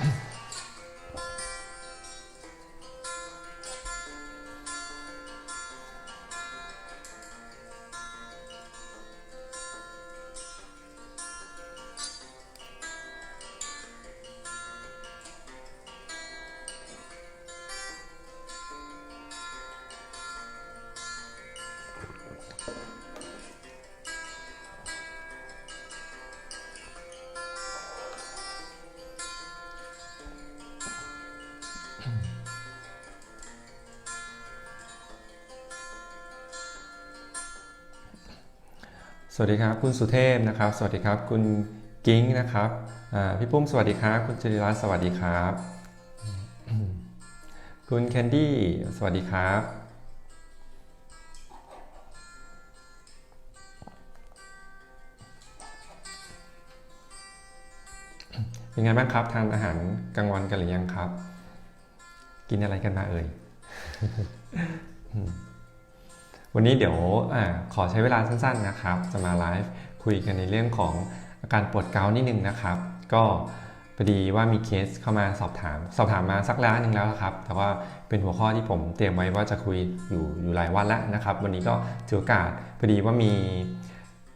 嗯 สวัสดีครับ คุณสุเทพนะครับ สวัสดีครับ คุณกิ้งนะครับพี่ปุ้มสวัสดีครับ คุณจริรัตน์สวัสดีครับ คุณแคนดี้สวัสดีครับ เป็นไงบ้างครับ ทานอาหารกลางวันกันหรือยังครับ กินอะไรกันมาเอ่ย วันนี้เดี๋ยวอขอใช้เวลาสั้นๆนะครับ จะมาไลฟ์คุยกันในเรื่องของอาการปวดเกาต์นิดนึงนะครับ ก็พอดีว่ามีเคสเข้ามาสอบถาม สอบถามมาสักระยะหนึ่งแล้วครับ แต่ว่าเป็นหัวข้อที่ผมเตรียมไว้ว่าจะคุยอยู่อยู่หลายวันแล้วนะครับ วันนี้ก็ถือโอกาสพอดีว่ามี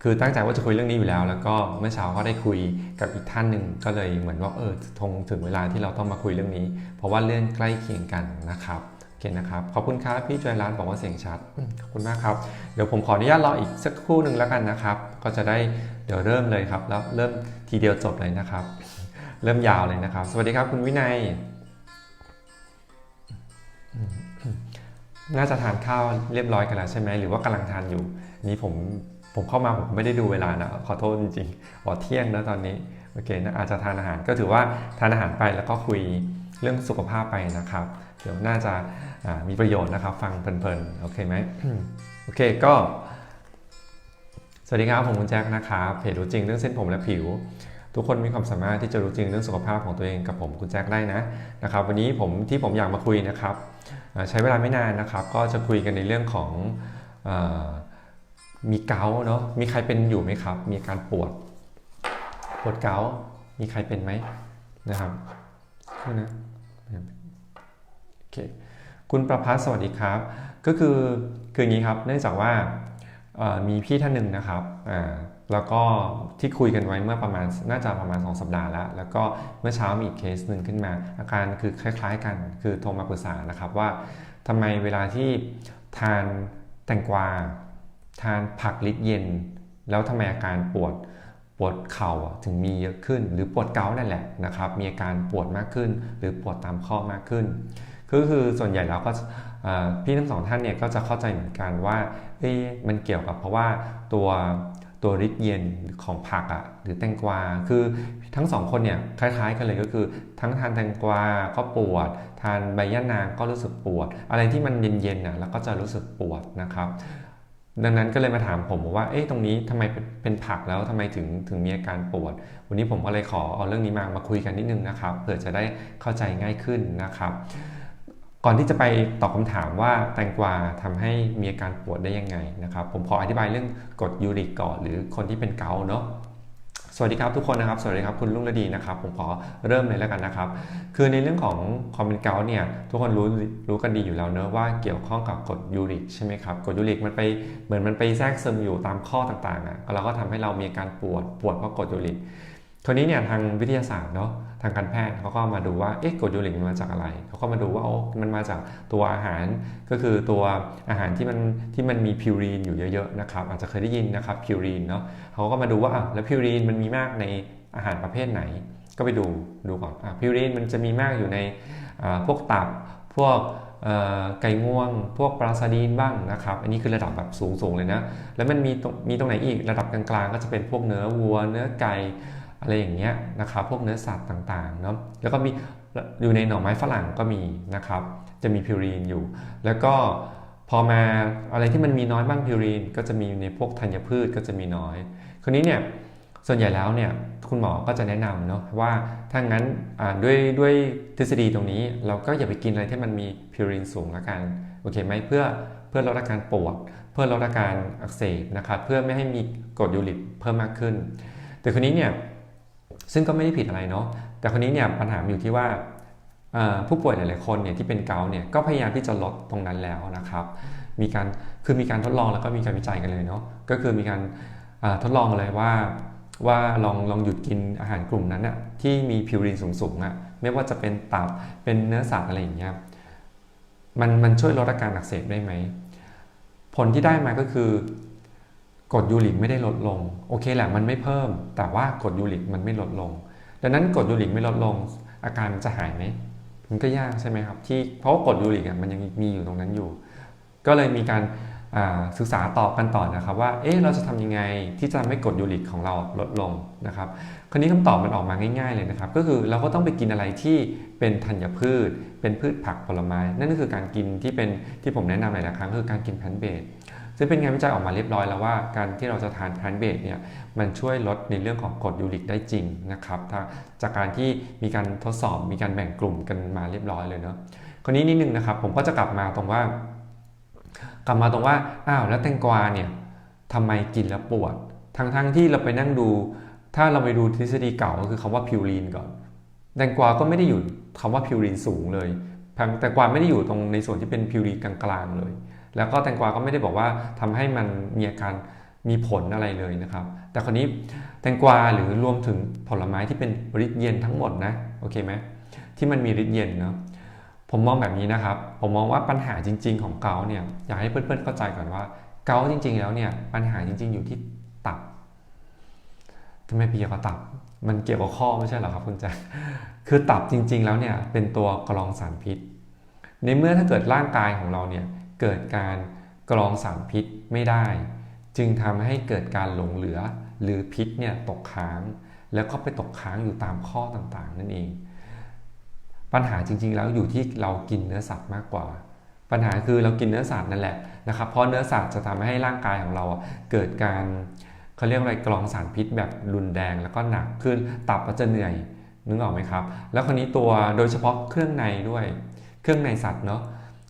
คือตั้งใจว่าจะคุยเรื่องนี้อยู่แล้ว แล้วก็เมื่อเช้าก็ได้คุยกับอีกท่านหนึ่งก็เลยเหมือนว่าเออทงถึงเวลาที่เราต้องมาคุยเรื่องนี้ เพราะว่าเรื่องใกล้เคียงกันนะครับ โอเคนะครับ ขอบคุณครับ พี่จอยรัตน์บอกว่าเสียงชัดอืมขอบคุณมากครับ เดี๋ยวผมขออนุญาตรออีกสักครู่หนึ่งแล้วกันนะครับ ก็จะได้เดี๋ยวเริ่มเลยครับ แล้วเริ่มทีเดียวจบเลยนะครับ เริ่มยาวเลยนะครับ สวัสดีครับคุณวินัยอืมน่าจะทานข้าวเรียบร้อยกันแล้วใช่ไหม หรือว่ากำลังทานอยู่ นี่ผมผมเข้ามาผมไม่ได้ดูเวลานะ ขอโทษจริงๆอ๋อเที่ยงแล้วตอนนี้ โอเคนะอาจจะทานอาหารก็ถือว่าทานอาหารไปแล้วก็คุยเรื่องสุขภาพไปนะครับเดี๋ยวน่าจะอ่ามีประโยชน์นะครับ ฟังเพลินๆ โอเคไหมโอเคก็ สวัสดีครับ ผมคุณแจ็คนะครับเพจรู้จริงเรื่องเส้นผมและผิว ทุกคนมีความสามารถที่จะรู้จริงเรื่องสุขภาพของตัวเองกับผมคุณแจ็คได้นะนะครับ วันนี้ผมที่ผมอยากมาคุยนะครับอ่าใช้เวลาไม่นานนะครับ ก็จะคุยกันในเรื่องของอามีเกาต์เนาะมีใครเป็นอยู่ไหมครับ มีอาการปวด ปวดเกาต์มีใครเป็นไหมนะครับคือนะโอ เคคุณประพัฒน์สวัสดีครับ ก็คือคืออย่างนี้ครับ เนื่องจากว่ามีพี่ท่านหนึ่งนะครับแล้วก็ที่คุยกันไว้เมื่อประมาณน่าจะประมาณ 2 สัปดาห์แล้ว แล้วก็เมื่อเช้ามีอีกเคสหนึ่งขึ้นมา อาการคือคล้าย ๆ กัน คือโทรมาปรึกษานะครับว่าทำไมเวลาที่ทานแตงกวา ทานผักลิดเย็น แล้วทำไมอาการปวดปวดเข่าถึงมีเยอะขึ้น หรือปวดเกาต์นั่นแหละนะครับ มีอาการปวดมากขึ้น หรือปวดตามข้อมากขึ้น ก็คือส่วนใหญ่แล้วก็พี่ทั้งสองท่านเนี่ยก็จะเข้าใจเหมือนกันว่าเอ๊มันเกี่ยวกับเพราะว่าตัวตัวฤทธิ์เย็นของผักอะหรือแตงกวา คือทั้งสองคนเนี่ยคล้ายๆกันเลยก็คือ ทั้งทานแตงกวาก็ปวด ทานใบย่านางก็รู้สึกปวด อะไรที่มันเย็นๆน่ะแล้วก็จะรู้สึกปวดนะครับดังนั้นก็เลยมาถามผมว่า เอ๊ะ ตรงนี้ทำไมเป็นผักแล้วทำไมถึงถึงมีอาการปวด วันนี้ผมก็เลยขอเอาเรื่องนี้มามาคุยกันนิดนึงนะครับ เผื่อจะได้เข้าใจง่ายขึ้นนะครับ ก่อนที่จะไปตอบคำถามว่าแตงกวาทำให้มีอาการปวดได้ยังไงนะครับ ผมขออธิบายเรื่องกรดยูริกก่อนหรือคนที่เป็นเกาเนาะสวัสดีครับทุกคนนะครับ สวัสดีครับคุณลุงฤดีนะครับ ผมขอเริ่มเลยแล้วกันนะครับ คือในเรื่องของความเป็นเกาเนี่ยทุกคนรู้รู้กันดีอยู่แล้วเนอะว่าเกี่ยวข้องกับกรดยูริกใช่ไหมครับกรดยูริกมันไปเหมือนมันไปแทรกซึมอยู่ตามข้อต่างๆอะแล้วก็ทำให้เรามีอาการปวดปวดเพราะกรดยูริก คราวนี้เนี่ยทางวิทยาศาสตร์เนาะทางการแพทย์เขาก็มาดูว่าเอ๊ะกรดยูริกมันมาจากอะไรเขาก็มาดูว่าโอ้มันมาจากตัวอาหารก็คือตัวอาหารที่มันที่มันมีพิวรีนอยู่เยอะๆนะครับอาจจะเคยได้ยินนะครับพิวรีนเนาะเขาก็มาดูว่าอะแล้วพิวรีนมันมีมากในอาหารประเภทไหน ก็ไปดูดูก่อนอะพิวรีนมันจะมีมากอยู่ในพวกตับพวกไก่ง่วง พวกปลาซาดีนบ้างนะครับ อันนี้คือระดับแบบสูงๆเลยนะ แล้วมันมีตรงมีตรงไหนอีกระดับกลางๆ ก็จะเป็นพวกเนื้อวัว เนื้อไก่ อะไรอย่างเงี้ยนะครับพวกเนื้อสัตว์ต่างๆเนาะแล้วก็มีอยู่ในหน่อไม้ฝรั่งก็มีนะครับ จะมีพิวรีนอยู่ แล้วก็พอมาอะไรที่มันมีน้อยบ้างพิวรีน ก็จะมีในพวกธัญพืชก็จะมีน้อยคราวนี้เนี่ยส่วนใหญ่แล้วเนี่ยคุณหมอก็จะแนะนำเนาะว่าถ้างั้นด้วยด้วยทฤษฎีตรงนี้ เราก็อย่าไปกินอะไรที่มันมีพิวรินสูงละกันโอเคไหมเพื่อเพื่อลดอาการปวดเพื่อลดอาการอักเสบนะครับเพื่อไม่ให้มีกรดยูริกเพิ่มมากขึ้น แต่คนนี้เนี่ย ซึ่งก็ไม่ได้ผิดอะไรเนาะแต่คนนี้เนี่ยปัญหาอยู่ที่ว่าผู้ป่วยหลายๆคนเนี่ยที่เป็นเกาเนี่ยก็พยายามที่จะลดตรงนั้นแล้วนะครับ มีการคือมีการทดลองแล้วก็มีการวิจัยกันเลยเนาะก็คือมีการทดลองเลยว่าว่าลองลองหยุดกินอาหารกลุ่มนั้นน่ะที่มีพิวรีนสูงๆอะไม่ว่าจะเป็นตับเป็นเนื้อสัตว์อะไรอย่างเงี้ยมันมันช่วยลดอาการอักเสบได้ไหมผลที่ได้มาก็คือ กรดยูริกไม่ได้ลดลง โอเคแหละมันไม่เพิ่ม แต่ว่ากรดยูริกมันไม่ลดลง ดังนั้นกรดยูริกไม่ลดลง อาการมันจะหายไหมมันก็ยากใช่ไหมครับที่เพราะว่ากรดยูริกมันยังมีอยู่ตรงนั้นอยู่ ก็เลยมีการศึกษาต่อกันต่อนะครับว่าเอ๊ะเราจะทำยังไงที่จะทำให้กรดยูริกของเราลดลงนะครับคราวนี้คำตอบมันออกมาง่าย ๆเลยนะครับ ก็คือเราก็ต้องไปกินอะไรที่เป็นธัญพืช เป็นพืชผักผลไม้ นั่นก็คือการกินที่เป็นที่ผมแนะนำหลายๆครั้งคือการกินแพนเบส ซึ่งเป็นงานวิจัยออกมาเรียบร้อยแล้วว่าการที่เราจะทานแพลนเบสเนี่ยมันช่วยลดในเรื่องของกรดยูริกได้จริงนะครับาจากการที่มีการทดสอบมีการแบ่งกลุ่มกันมาเรียบร้อยเลยเนาะคราวนี้นิดนึงนะครับผมก็จะกลับมาตรงว่า กลับมาตรงว่าอ้าวแล้วแตงกวาเนี่ยทำไมกินแล้วปวด ทั้งทั้งที่เราไปนั่งดู ถ้าเราไปดูทฤษฎีเก่าก็คือคำว่าพิวรีนก่อนแตงกวาก็ไม่ได้อยู่คำว่าพิวรีนสูงเลยแตงกวาไม่ได้อยู่ตรงในส่วนที่เป็นพิวรีนกลางๆเลย แล้วก็แตงกวาก็ไม่ได้บอกว่าทำให้มันมีอาการมีผลอะไรเลยนะครับ แต่คนนี้แตงกวาหรือรวมถึงผลไม้ที่เป็นฤทธิ์เย็นทั้งหมดนะโอเคไหมที่มันมีฤทธิ์เย็นเนาะผมมองแบบนี้นะครับ ผมมองว่าปัญหาจริง ๆ ของเกาเนี่ยอยากให้เพื่อนๆเข้าใจก่อนว่า เกาจริง ๆ แล้วเนี่ยปัญหาจริง ๆ อยู่ที่ตับทำไมพี่เกี่ยวกับตับ มันเกี่ยวกับข้อไม่ใช่เหรอครับคุณแจ๊คคือตับจริง ๆ แล้วเนี่ยเป็นตัวกรองสารพิษ ในเมื่อถ้าเกิดร่างกายของเราเนี่ย เกิดการกรองสารพิษไม่ได้ จึงทำให้เกิดการหลงเหลือ หรือพิษเนี่ยตกค้าง แล้วก็ไปตกค้างอยู่ตามข้อต่างๆ นั่นเอง ปัญหาจริงๆแล้วอยู่ที่เรากินเนื้อสัตว์มากกว่า ปัญหาคือเรากินเนื้อสัตว์นั่นแหละนะครับเพราะเนื้อสัตว์จะทำให้ร่างกายของเราเกิดการเขาเรียกอะไรกรองสารพิษแบบรุนแรงแล้วก็หนักขึ้นตับก็จะเหนื่อยนึกออกไหมครับ แล้วคนนี้ตัวโดยเฉพาะเครื่องในด้วย เครื่องในสัตว์เนาะ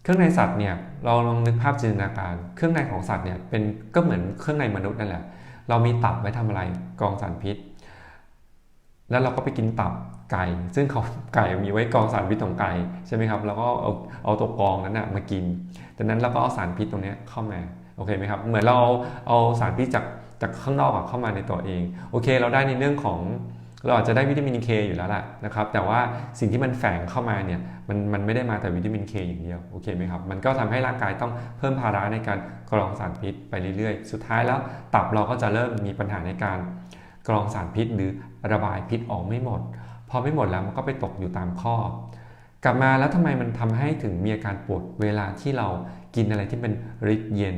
เครื่องในสัตว์เนี่ยเราลองนึกภาพจินตนาการ เครื่องในของสัตว์เนี่ยเป็นก็เหมือนเครื่องในมนุษย์นั่นแหละ เรามีตับไว้ทำอะไรกรองสารพิษ แล้วเราก็ไปกินตับไก่ ซึ่งเขาไก่มีไว้กรองสารพิษของไก่ใช่ไหมครับ แล้วก็เอาเอาตัวกรองนั้นนะมากินดังนั้นเราก็เอาสารพิษตรงนี้เข้ามาโอเคไหมครับ เหมือนเราเอาสารพิษจากจากข้างนอกเข้ามาในตัวเอง โอเค เราได้ในเรื่องของ เราอาจจะได้วิตามินเคอยู่แล้วแหละนะครับแต่ว่าสิ่งที่มันแฝงเข้ามาเนี่ยมันมันไม่ได้มาแต่วิตามินเคอย่างเดียวโอเคไหมครับมันก็ทำให้ร่างกายต้องเพิ่มภาระในการกรองสารพิษไปเรื่อยๆ สุดท้ายแล้วตับเราก็จะเริ่มมีปัญหาในการกรองสารพิษหรือระบายพิษออกไม่หมด พอไม่หมดแล้วมันก็ไปตกอยู่ตามข้อ กลับมาแล้วทำไมมันทำให้ถึงมีอาการปวดเวลาที่เรากินอะไรที่เป็นฤทธิ์เย็น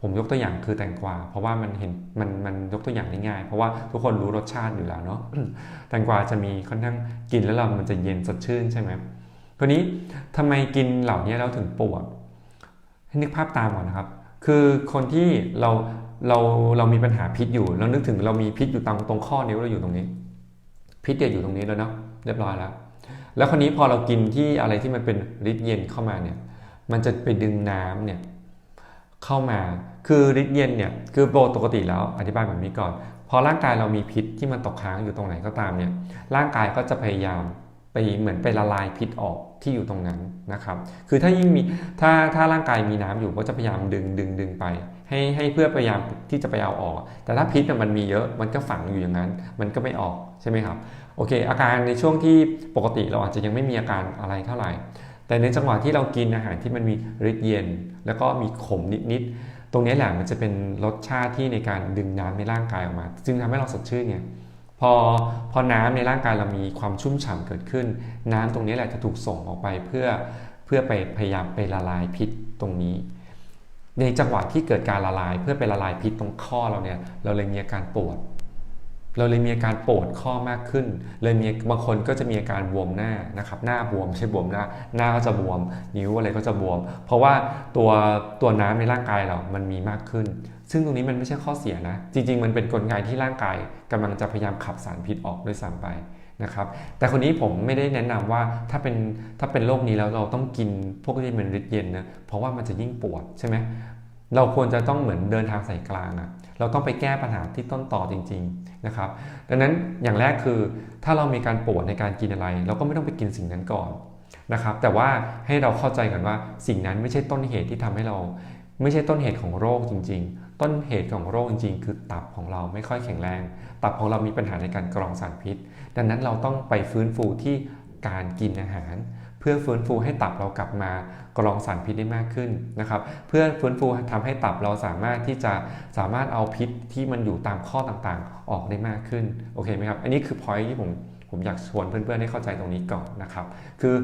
ผมยกตัวอย่างคือแตงกวา เพราะว่ามันเห็นมันมันยกตัวอย่างได้ง่าย เพราะว่าทุกคนรู้รสชาติอยู่แล้วเนาะแตงกวาจะมีค่อนข้างกินแล้วเรามันจะเย็นสดชื่นใช่ไหมคราวนี้ทำไมกินเหล่านี้เราถึงปวดให้นึกภาพตามก่อนนะครับ คือคนที่เราเราเรามีปัญหาพิษอยู่เรานึกถึงเรามีพิษอยู่ตรงตรงข้อนิ้วเราอยู่ตรงนี้ พิษเดียอยู่ตรงนี้แล้วเนาะเรียบร้อยแล้ว แล้วคนนี้พอเรากินที่อะไรที่มันเป็นฤทธิ์เย็นเข้ามาเนี่ย มันจะไปดึงน้ำเนี่ย เข้ามา คือฤทธิ์เย็นเนี่ยคือโปกติแล้วอธิบายแบบนี้ก่อน พอร่างกายเรามีพิษที่มันตกค้างอยู่ตรงไหนก็ตามเนี่ยร่างกายก็จะพยายามไปเหมือนไปละลายพิษออกที่อยู่ตรงนั้นนะครับ คือถ้ายิ่งมีถ้าถ้าร่างกายมีน้ำอยู่ก็จะพยายามดึงดึงดึงไป ให้ให้เพื่อพยายามที่จะไปเอาออก แต่ถ้าพิษมันมีเยอะมันก็ฝังอยู่อย่างนั้น มันก็ไม่ออกใช่ไหมครับโอเค อาการในช่วงที่ปกติเราอาจจะยังไม่มีอาการอะไรเท่าไหร่ แต่ในจังหวะที่เรากินอาหารที่มันมีฤทธิ์เย็น แล้วก็มีขมนิดๆ ตรงนี้แหละมันจะเป็นรสชาติที่ในการดึงน้ำในร่างกายออกมา จึงทำให้เราสดชื่นไงพอพอน้ำในร่างกายเรามีความชุ่มฉ่ำเกิดขึ้น น้ำตรงนี้แหละจะถูกส่งออกไปเพื่อเพื่อไปพยายามไปละลายพิษตรงนี้ ในจังหวะที่เกิดการละลายเพื่อไปละลายพิษตรงข้อเราเนี่ยเราเลยมีอาการปวด เราเลยมีอาการปวดข้อมากขึ้น เลยมีบางคนก็จะมีอาการบวมหน้านะครับ หน้าบวมใช่บวมหน้า หน้าก็จะบวม นิ้วอะไรก็จะบวม เพราะว่าตัวตัวน้ำในร่างกายเรามันมีมากขึ้น ซึ่งตรงนี้มันไม่ใช่ข้อเสียนะ จริง ๆ มันเป็นกลไกที่ร่างกายกำลังจะพยายามขับสารพิษออกด้วยซ้ำไปนะครับ แต่คนนี้ผมไม่ได้แนะนำว่าถ้าเป็นถ้าเป็นโรคนี้แล้วเราต้องกินพวกที่มันฤทธิ์เย็นนะ เพราะว่ามันจะยิ่งปวดใช่ไหมเราควรจะต้องเหมือนเดินทางสายกลางอะเราต้องไปแก้ปัญหาที่ต้นต่อจริง ๆ นะครับ ดังนั้นอย่างแรกคือถ้าเรามีการปวดในการกินอะไร เราก็ไม่ต้องไปกินสิ่งนั้นก่อนนะครับ แต่ว่าให้เราเข้าใจกันว่าสิ่งนั้นไม่ใช่ต้นเหตุที่ทำให้เรา ไม่ใช่ต้นเหตุของโรคจริง ๆ ต้นเหตุของโรคจริง ๆ คือตับของเราไม่ค่อยแข็งแรง ตับของเรามีปัญหาในการกรองสารพิษ ดังนั้นเราต้องไปฟื้นฟูที่การกินอาหาร เพื่อฟื้นฟูให้ตับเรากลับมากรองสารพิษได้มากขึ้นนะครับ เพื่อฟื้นฟูทำให้ตับเราสามารถที่จะสามารถเอาพิษที่มันอยู่ตามข้อต่างๆ ออกได้มากขึ้นโอเคไหมครับอันนี้คือ point ที่ผมผมอยากชวนเพื่อนๆให้เข้าใจตรงนี้ก่อนนะครับ คือ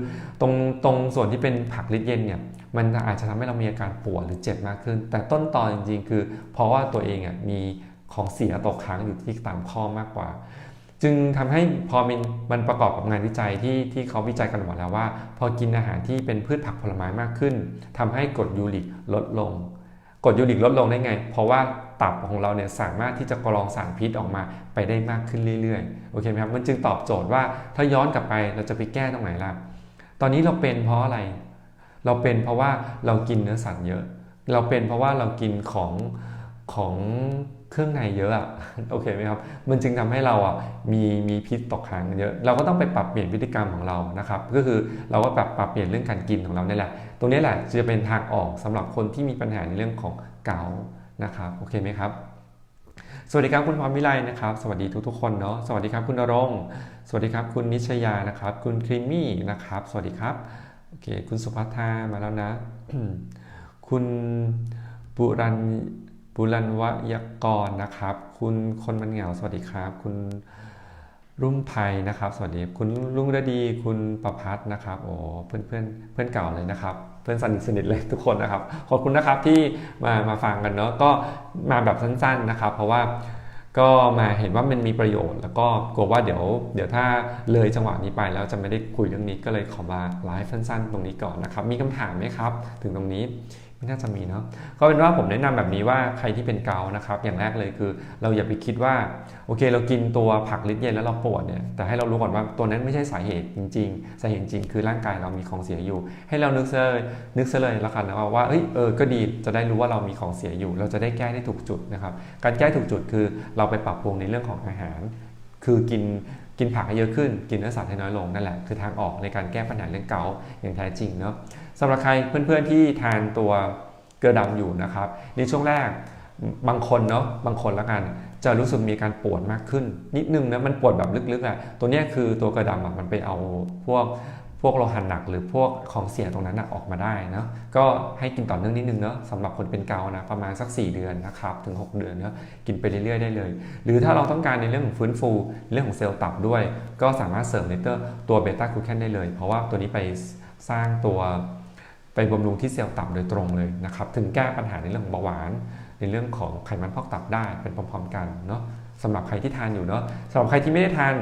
ตรงตรงส่วนที่เป็นผักลิดเย็นเนี่ยมันอาจจะทำให้เรามีอาการปวดหรือเจ็บมากขึ้น แต่ต้นตอนจริงๆ คือ เพราะว่าตัวเองอะมีของเสียตกค้างอยู่ที่ตามข้อมากกว่า จึงทำให้พอมันมันประกอบกับงานวิจัยที่ที่เขาวิจัยกันออกมาแล้วว่า พอกินอาหารที่เป็นพืชผักผลไม้มากขึ้นทำให้กรดยูริกลดลงกรดยูริกลดลงได้ไง เพราะว่าตับของเราเนี่ยสามารถที่จะกรองสารพิษออกมาไปได้มากขึ้นเรื่อยๆโอเคไหมครับมันจึงตอบโจทย์ว่าถ้าย้อนกลับไปเราจะไปแก้ตรงไหนล่ะตอนนี้เราเป็นเพราะอะไร เราเป็นเพราะว่าเรากินเนื้อสัตว์เยอะ เราเป็นเพราะว่าเรากินของของ เครื่องในเยอะอะโอเคไหมครับ มันจึงทำให้เราอะมีมีพิษตกค้างกันเยอะ เราก็ต้องไปปรับเปลี่ยนพฤติกรรมของเรานะครับ ก็คือเราก็ปรับปรับเปลี่ยนเรื่องการกินของเราเนี่ยแหละ ตรงนี้แหละจะเป็นทางออกสำหรับคนที่มีปัญหาในเรื่องของเกานะครับ โอเคไหมครับ สวัสดีครับคุณพรวิไลนะครับ สวัสดีทุกๆคนเนาะ สวัสดีครับคุณนรงสวัสดีครับคุณนิชยานะครับ คุณครีมมี่นะครับ สวัสดีครับ โอเค คุณสุภัทามาแล้วนะ คุณบุรัน บุรันวยกรนะครับ คุณคนมันเหงาสวัสดีครับ คุณรุ่มไทยนะครับ สวัสดี คุณลุงระดี คุณประพัฒนะครับ โอ้ เพื่อนเพื่อนเพื่อนเก่าเลยนะครับ เพื่อนสนิทสนิทเลยทุกคนนะครับ ขอบคุณนะครับที่มา มาฟังกันเนาะ ก็มาแบบสั้นๆนะครับ เพราะว่าก็มาเห็นว่ามันมีประโยชน์ แล้วก็กลัวว่าเดี๋ยว เดี๋ยวถ้าเลยจังหวะนี้ไปแล้วจะไม่ได้คุยเรื่องนี้ก็เลยขอมาไลฟ์สั้นๆ ตรงนี้ก่อนนะครับ มีคำถามไหมครับ ถึงตรงนี้ น่าจะมีเนาะก็เป็นว่าผมแนะนำแบบนี้ว่าใครที่เป็นเกานะครับ อย่างแรกเลยคือ เราอย่าไปคิดว่าโอเค เรากินตัวผักลิดเย็นแล้วเราปวดเนี่ยแต่ให้เรารู้ก่อนว่าตัวนั้นไม่ใช่สาเหตุจริง ๆ สาเหตุจริงคือร่างกายเรามีของเสียอยู่ ให้เรานึกเลยนึกซะเลยละกันนะว่าวาเอ้ยเออก็ดีจะได้รู้ว่าเรามีของเสียอยู่ เราจะได้แก้ได้ถูกจุดนะครับการแก้ถูกจุดคือเราไปปรับปรุงในเรื่องของอาหาร คือกินกินผักให้เยอะขึ้น กินเนื้อสัตว์ให้น้อยลงนั่นแหละคือทางออกในการแก้ปัญหาเรื่องเกาอย่างแท้จริงเนาะ สำหรับใครเพื่อนๆที่ทานตัวเกลือดำอยู่นะครับ ในช่วงแรกบางคนเนาะบางคนล้วกัน จะรู้สึกมีการปวดมากขึ้น นิดนึงนะมันปวดแบบลึกๆอะตัวนี้คือตัวเกลือดำอะมันไปเอาพวกพวกโลหะหนักหรือพวกของเสียตรงนั้นอะออกมาได้นะก็ให้กินต่อเนื่องนิดนึงเนาะสำหรับคนเป็นเกาต์นะประมาณสัก 4 เดือนนะครับถึง 6 เดือนเนาะกินไปเรื่อยๆได้เลย หรือถ้าเราต้องการในเรื่องของฟื้นฟูเรื่องของเซลล์ตับด้วย ก็สามารถเสริมในตัวเบต้ากลูแคนได้เลย เพราะว่าตัวนี้ไปสร้างตัว ไปบำรุงที่เซลล์ตับโดยตรงเลยนะครับ ถึงแก้ปัญหาในเรื่องของเบาหวาน ในเรื่องของไขมันพอกตับได้เป็นพร้อมๆกันเนาะสำหรับใครที่ทานอยู่เนาะสำหรับใครที่ไม่ได้ทาน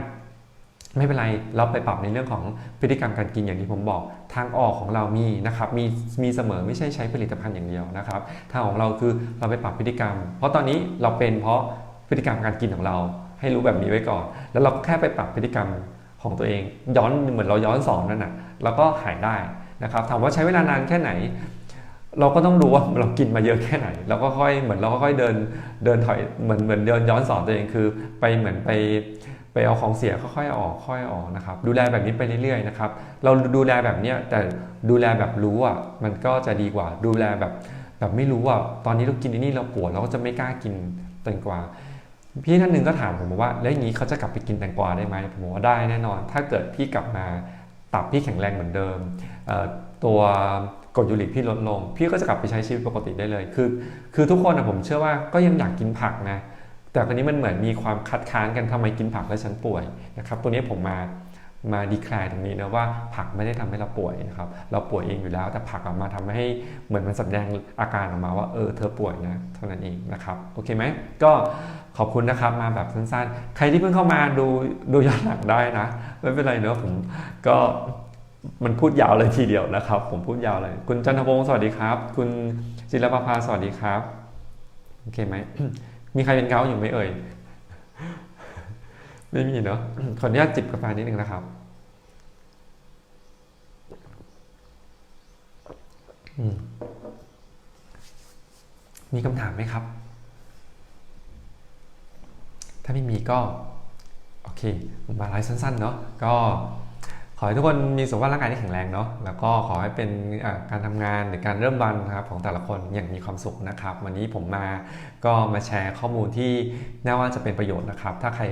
ไม่เป็นไร เราไปปรับในเรื่องของพฤติกรรมการกินอย่างที่ผมบอก ทางออกของเรามีนะครับ มีมีเสมอไม่ใช่ใช้ผลิตภัณฑ์อย่างเดียวนะครับ ทางของเราคือเราไปปรับพฤติกรรม เพราะตอนนี้เราเป็นเพราะพฤติกรรมการกินของเรา ให้รู้แบบนี้ไว้ก่อน แล้วเราก็แค่ไปปรับพฤติกรรมของตัวเอง ย้อนเหมือนเราย้อนสอนนั่นน่ะ แล้วก็หายได้ นะครับถามว่าใช้เวลานานแค่ไหน เราก็ต้องรู้ว่าเรากินมาเยอะแค่ไหน เราก็ค่อยเหมือนเราก็ค่อยเดินเดินถอยเหมือนเหมือนเดินย้อนสอนตัวเองคือ ไปเหมือนไปไปเอาของเสียค่อยๆออกค่อยออกนะครับ ดูแลแบบนี้ไปเรื่อยๆนะครับ เราดูแลแบบเนี้ยแต่ดูแลแบบรู้อะมันก็จะดีกว่า ดูแลแบบแบบไม่รู้อะตอนนี้เรากินอันนี้เราปวดเราก็จะไม่กล้ากินแตงกวาพี่ท่านหนึ่งก็ถามผมว่า แล้วอย่างนี้เขาจะกลับไปกินแตงกวาได้ไหมผมบอกว่าได้แน่นอน ถ้าเกิดพี่กลับมาตับพี่แข็งแรงเหมือนเดิม ตัวกรดยูริกพี่ลดลง พี่ก็จะกลับไปใช้ชีวิตปกติได้เลย คือ คือทุกคนนะผมเชื่อว่าก็ยังอยากกินผักนะ แต่คราวนี้มันเหมือนมีความคัดค้านกันทำไมกินผักแล้วฉันป่วยนะครับ ตัวนี้ผมมา มาดีคลายตรงนี้นะว่าผักไม่ได้ทำให้เราป่วยนะครับ เราป่วยเองอยู่แล้ว แต่ผักออกมาทำให้เหมือนมันแสดงอาการออกมาว่าเออเธอป่วยนะเท่านั้นเองนะครับ โอเคไหม ก็ขอบคุณนะครับมาแบบสั้นๆ ใครที่เพิ่งเข้ามาดูดูย้อนหลังได้นะ ไม่เป็นไรเนอะผมก็ มันพูดยาวเลยทีเดียวนะครับ ผมพูดยาวเลย คุณจันทวงศ์สวัสดีครับ คุณจิรประภาสวัสดีครับ โอเคไหม มีใครเป็นเกาอยู่ไหมเอ่ย ไม่มีเนาะขออนุญาตจิบกาแฟนิดนึงนะครับมีคำถามไหมครับ ถ้าไม่มีก็ โอเคมมาไลฟ์สั้นๆ เนาะก็ ขอให้ทุกคนมีสุขภาพร่างกายที่แข็งแรงเนาะแล้วก็ขอให้เป็นการทำงานหรือการเริ่มวันนะครับของแต่ละคนอย่างมีความสุขนะครับ วันนี้ผมมาก็มาแชร์ข้อมูลที่น่าว่าจะเป็นประโยชน์นะครับ ถ้าใคร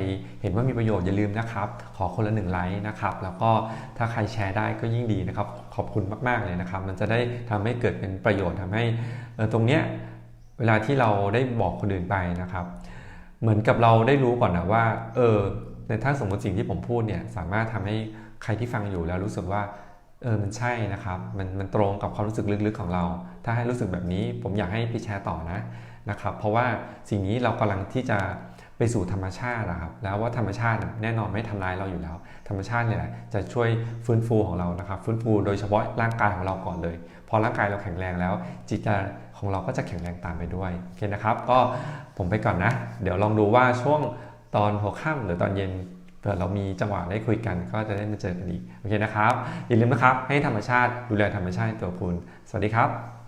เห็นว่ามีประโยชน์อย่าลืมนะครับ ขอคนละหนึ่งไลค์นะครับ แล้วก็ถ้าใครแชร์ได้ก็ยิ่งดีนะครับ ขอบคุณมากๆเลยนะครับ มันจะได้ทำให้เกิดเป็นประโยชน์ทำให้ตรงเนี้ยเวลาที่เราได้บอกคนอื่นไปนะครับ เหมือนกับเราได้รู้ก่อนนะว่าเออในถ้าสมมติสิ่งที่ผมพูดเนี่ยสามารถทำให้ ใครที่ฟังอยู่แล้วรู้สึกว่าเออมันใช่นะครับ มันมันตรงกับความรู้สึกลึกๆของเรา ถ้าให้รู้สึกแบบนี้ผมอยากให้ไปแชร์ต่อนะนะครับ เพราะว่าสิ่งนี้เรากำลังที่จะไปสู่ธรรมชาตินะครับ แล้วว่าธรรมชาติแน่นอนไม่ทำร้ายเราอยู่แล้ว ธรรมชาติเนี่ยจะช่วยฟื้นฟูของเรานะครับ ฟื้นฟูโดยเฉพาะร่างกายของเราก่อนเลย พอร่างกายเราแข็งแรงแล้ว จิตใจของเราก็จะแข็งแรงตามไปด้วยโอเคนะครับ ก็ผมไปก่อนนะ เดี๋ยวลองดูว่าช่วงตอนหัวค่ำหรือตอนเย็น เผื่อเรามีจังหวะได้คุยกันก็จะได้มาเจอกันอีก โอเคนะครับ อย่าลืมนะครับ ให้ธรรมชาติดูแลธรรมชาติตัวคุณ สวัสดีครับ